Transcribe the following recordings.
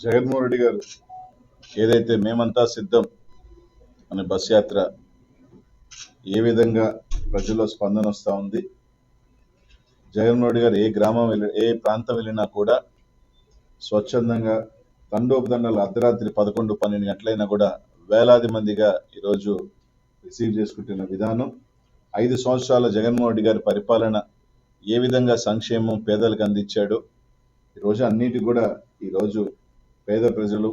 జగన్మోహన్ రెడ్డి గారు ఏదైతే మేమంతా సిద్ధం అనే బస్ యాత్ర ఏ విధంగా ప్రజల్లో స్పందన వస్తూ ఉంది జగన్మోహన్ రెడ్డి గారు ఏ గ్రామం వెళ్ళి ఏ ప్రాంతం వెళ్ళినా కూడా స్వచ్ఛందంగా తండోపదండలు అర్ధరాత్రి పదకొండు పన్నెండు గంటలైనా కూడా వేలాది మందిగా ఈరోజు రిసీవ్ చేసుకుంటున్న విధానం. ఐదు సంవత్సరాల జగన్మోహన్ రెడ్డి గారి పరిపాలన ఏ విధంగా సంక్షేమం పేదలకు అందించాడో ఈరోజు అన్నిటి కూడా ఈరోజు పేద ప్రజలు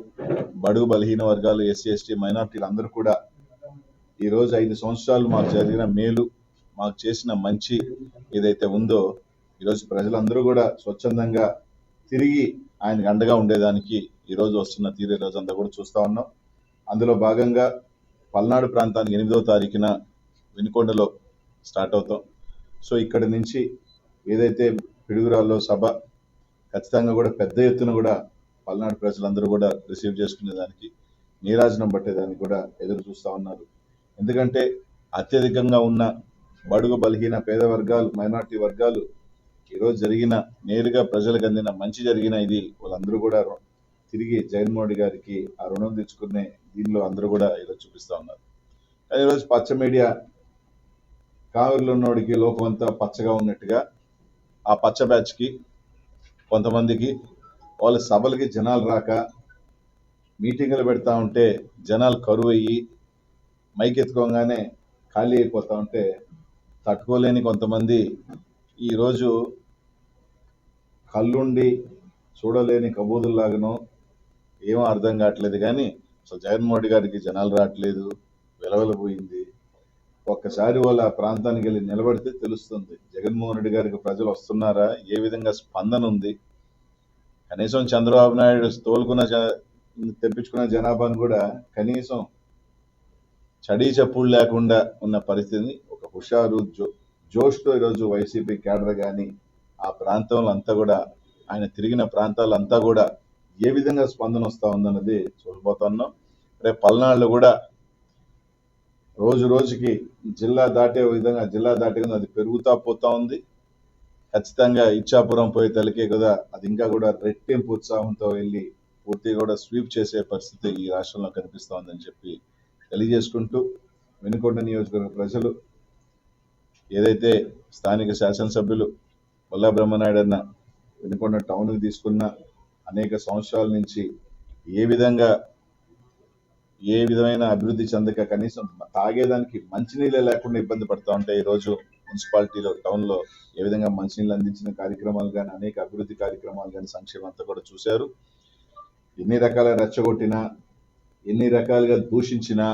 బడుగు బలహీన వర్గాలు ఎస్సీ ఎస్టీ మైనార్టీలు అందరూ కూడా ఈరోజు ఐదు సంవత్సరాలు మాకు జరిగిన మేలు మాకు చేసిన మంచి ఏదైతే ఉందో ఈరోజు ప్రజలందరూ కూడా స్వచ్ఛందంగా తిరిగి ఆయనకు అండగా ఉండేదానికి ఈరోజు వస్తున్న తీరు ఈరోజు అంతా కూడా చూస్తా ఉన్నాం. అందులో భాగంగా పల్నాడు ప్రాంతానికి ఎనిమిదో తారీఖున వినుకొండలో స్టార్ట్ అవుతాం. సో ఇక్కడి నుంచి ఏదైతే పిడుగురాల్లో సభ ఖచ్చితంగా కూడా పెద్ద ఎత్తున కూడా పల్నాడు ప్రజలందరూ కూడా రిసీవ్ చేసుకునే దానికి నీరాజనం పట్టేదానికి కూడా ఎదురు చూస్తూ ఉన్నారు. ఎందుకంటే అత్యధికంగా ఉన్న బడుగు బలహీన పేద వర్గాలు మైనార్టీ వర్గాలు ఈరోజు జరిగిన నేరుగా ప్రజలకు అందిన మంచి జరిగిన ఇది వాళ్ళందరూ కూడా తిరిగి జగన్మోహన్ రెడ్డి గారికి ఆ రుణం తెచ్చుకునే దీనిలో అందరూ కూడా ఈరోజు చూపిస్తా ఉన్నారు. కానీ ఈరోజు పచ్చ మీడియా కావేరిలో ఉన్నోడికి లోకం అంతా పచ్చగా ఉన్నట్టుగా ఆ పచ్చ బ్యాచ్కి కొంతమందికి వాళ్ళ సభలకి జనాలు రాక మీటింగులు పెడతా ఉంటే జనాలు కరువు అయ్యి మైక్ ఎత్తుకోగానే ఖాళీ అయిపోతూ ఉంటే తట్టుకోలేని కొంతమంది ఈరోజు కళ్ళుండి చూడలేని కబూదుల్లాగనో ఏమో అర్థం కావట్లేదు. కానీ సో జగన్మోహన్ రెడ్డి గారికి జనాలు రావట్లేదు. వెలవెలబోయింది. ఒక్కసారి వాళ్ళ ఆ ప్రాంతానికి వెళ్ళి నిలబడితే తెలుస్తుంది. జగన్మోహన్ రెడ్డి గారికి ప్రజలు వస్తున్నారా? ఏ విధంగా స్పందన ఉంది? కనీసం చంద్రబాబు నాయుడు తోలుకున్న తెప్పించుకున్న జనాభాను కూడా కనీసం చడీ చప్పుడు లేకుండా ఉన్న పరిస్థితిని ఒక హుషారు జో జోష్తో ఈరోజు వైసీపీ కేడర్ కానీ ఆ ప్రాంతంలో అంతా కూడా ఆయన తిరిగిన ప్రాంతాలంతా కూడా ఏ విధంగా స్పందన వస్తూ ఉందన్నది చూడబోతున్నాం రేపు పల్నాడులో కూడా రోజు రోజుకి జిల్లా దాటే విధంగా జిల్లా దాటే అది పెరుగుతూ పోతా ఉంది. ఖచ్చితంగా ఇచ్చాపురం పోయే తలకే కదా. అది ఇంకా కూడా రెట్టింపు ఉత్సాహంతో వెళ్ళి పూర్తిగా కూడా స్వీప్ చేసే పరిస్థితి ఈ రాష్ట్రంలో కనిపిస్తోందని చెప్పి తెలియజేసుకుంటూ వెనుకొండ నియోజకవర్గ ప్రజలు ఏదైతే స్థానిక శాసనసభ్యులు వల్లా బ్రహ్మనాయుడు అన్న వెనుకొండ టౌన్కి తీసుకున్న అనేక సంవత్సరాల నుంచి ఏ విధంగా ఏ విధమైన అభివృద్ధి చెందక కనీసం తాగేదానికి మంచినీళ్ళే లేకుండా ఇబ్బంది పడుతూ ఉంటాయి ఈ రోజు మున్సిపాలిటీలో టౌన్లో ఏ విధంగా మంచినీళ్ళు అందించిన కార్యక్రమాలు కానీ అనేక అభివృద్ధి కార్యక్రమాలు కానీ సంక్షేమం అంతా కూడా చూశారు. ఎన్ని రకాల రెచ్చగొట్టినా ఎన్ని రకాలుగా దూషించినా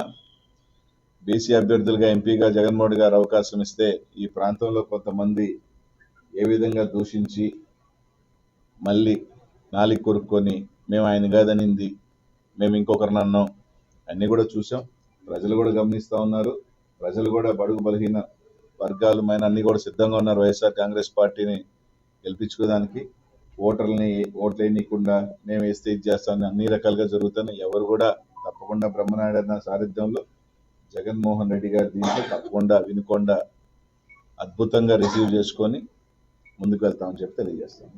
బీసీ అభ్యర్థులుగా ఎంపీగా జగన్మోహన్ గారు అవకాశం ఇస్తే ఈ ప్రాంతంలో కొంతమంది ఏ విధంగా దూషించి మళ్ళీ నాలి కొరుక్కొని మేము ఆయన కాదనింది మేము ఇంకొకరిని అన్నాం అన్నీ కూడా చూసాం ప్రజలు కూడా గమనిస్తూ ఉన్నారు. ప్రజలు కూడా బడుగు బలహీన వర్గాలు మైన అన్ని కూడా సిద్ధంగా ఉన్నారు. వైఎస్ఆర్ కాంగ్రెస్ పార్టీని గెలిపించుకోవడానికి ఓటర్లని ఓట్లు వేయనీయకుండా మేము వేస్తే ఇది చేస్తామని అన్ని రకాలుగా జరుగుతున్నాయి ఎవరు కూడా తప్పకుండా బ్రహ్మనాయుడు అన్న సారథ్యంలో జగన్మోహన్ రెడ్డి గారి దీంట్లో తప్పకుండా వినుకొండ అద్భుతంగా రిసీవ్ చేసుకొని ముందుకు వెళ్తామని చెప్పి తెలియజేస్తాను